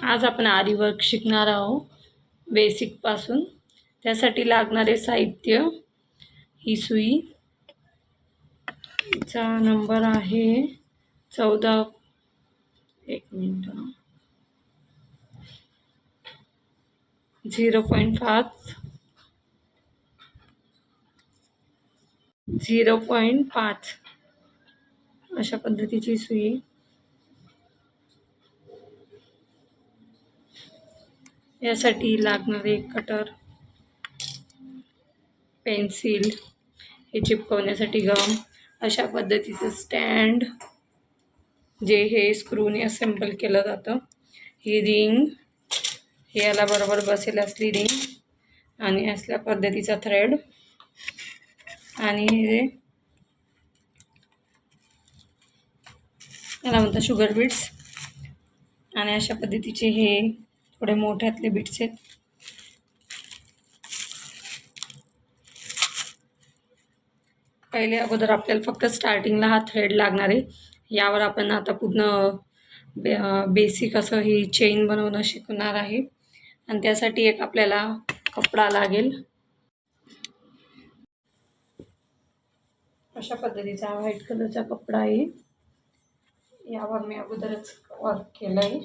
आज आपण आरी वर्क शिकणार आहोत बेसिकपासून त्यासाठी लागणारे साहित्य ही सुई. चा नंबर आहे चौदा. एक मिनिट झिरो पॉईंट पाच. झिरो पॉईंट पाच. अशा पद्धतीची सुई. यासाठी लागणारे कटर पेन्सिल हे चिपकवण्यासाठी गम. अशा पद्धतीचं स्टँड जे हे स्क्रूने असेंबल केलं जातं. ही रिंग हे याला बरोबर बसेल असली रिंग आणि असल्या पद्धतीचा थ्रेड. आणि हे याला म्हणतात शुगर बीट्स. आणि अशा पद्धतीचे हे थोडे मोठ्यातले बीट्स आहेत. पहिले अगोदर आपल्याला फक्त स्टार्टिंगला हा थ्रेड लागणार आहे. यावर आपण आता पूर्ण बे बेसिक असं ही चेन बनवणं शिकणार आहे. आणि त्यासाठी एक आपल्याला कपडा लागेल. अशा पद्धतीचा व्हाईट कलरचा कपडा आहे. यावर मी अगोदरच वर्क केलं आहे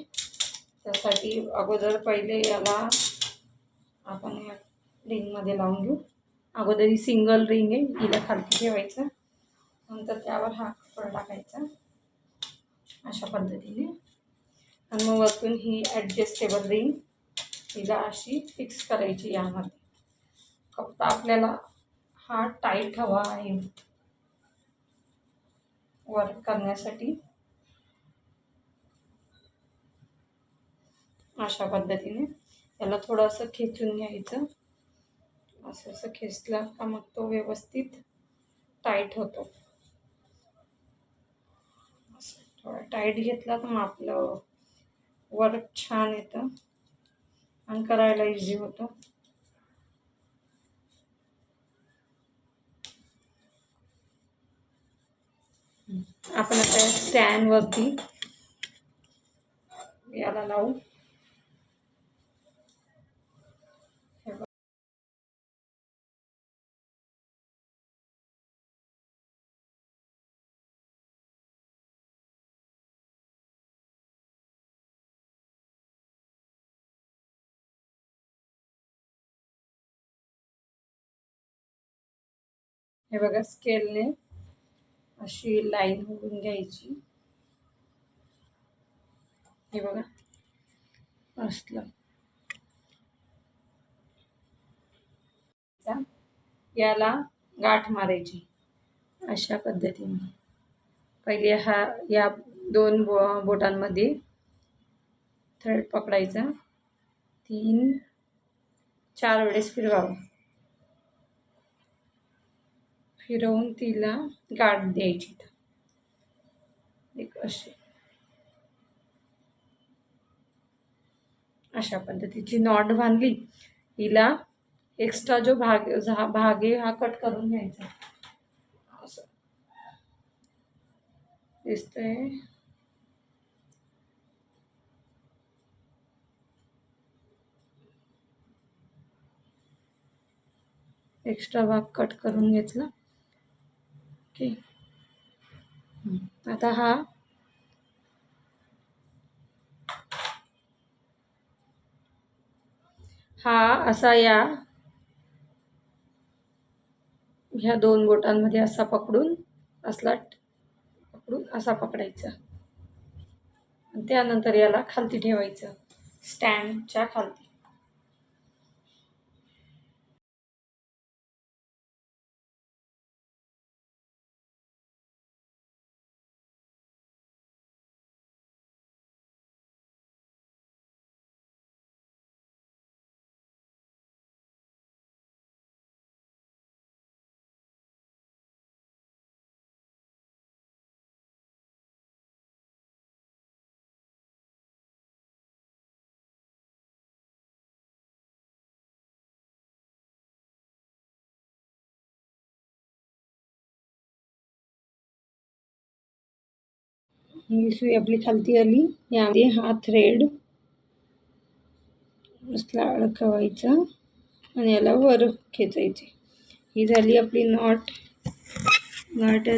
त्यासाठी अगोदर पहिले याला आपण या रिंगमध्ये लावून घेऊ. अगोदर ही सिंगल रिंग आहे हिला खालती ठेवायचं. नंतर त्यावर हा कपडा टाकायचा. अशा पद्धतीने. आणि मग वरतून ही ॲडजस्टेबल रिंग हिला अशी फिक्स करायची यामध्ये. फक्त आपल्याला हा टाईट हवा आहे. वर्क करण्यासाठी. अशा पद्धतीने. याला थोडंसं खेचून घ्यायचं. असं असं खेचला का मग तो व्यवस्थित टाईट होतो. असं थोडा टाईट घेतला तर मग आपलं वर्क छान येतं. आणि करायला इझी होतं. आपण आता स्टॅनवरती याला लावू. हे बघा स्केलने अशी लाईन होऊन घ्यायची. हे बघा असलं. याला गाठ मारायची अशा पद्धतीने. पहिले हा या दोन बो बोटांमध्ये थ्रेड पकडायचा. तीन चार वेळेस फिरवावं. फिरवून तिला गाठ द्यायची. एक अशी. अशा पद्धतीची नॉट बांधली. हिला एक्स्ट्रा जो भाग भाग आहे हा कट करून घ्यायचा. असं. दिसतंय. एक्स्ट्रा भाग कट करून घेतला. ओके. आता हा. हा असा या. ह्या दोन बोटांमध्ये असा पकडून असला पकडून असा पकडायचा. त्यानंतर याला खालती ठेवायचं. स्टँडच्या खालती. ही सुई आपली खालती आली. यामध्ये हा थ्रेड असला अडकवायचा आणि याला वर खेचायचे. ही झाली आपली नॉट नॉट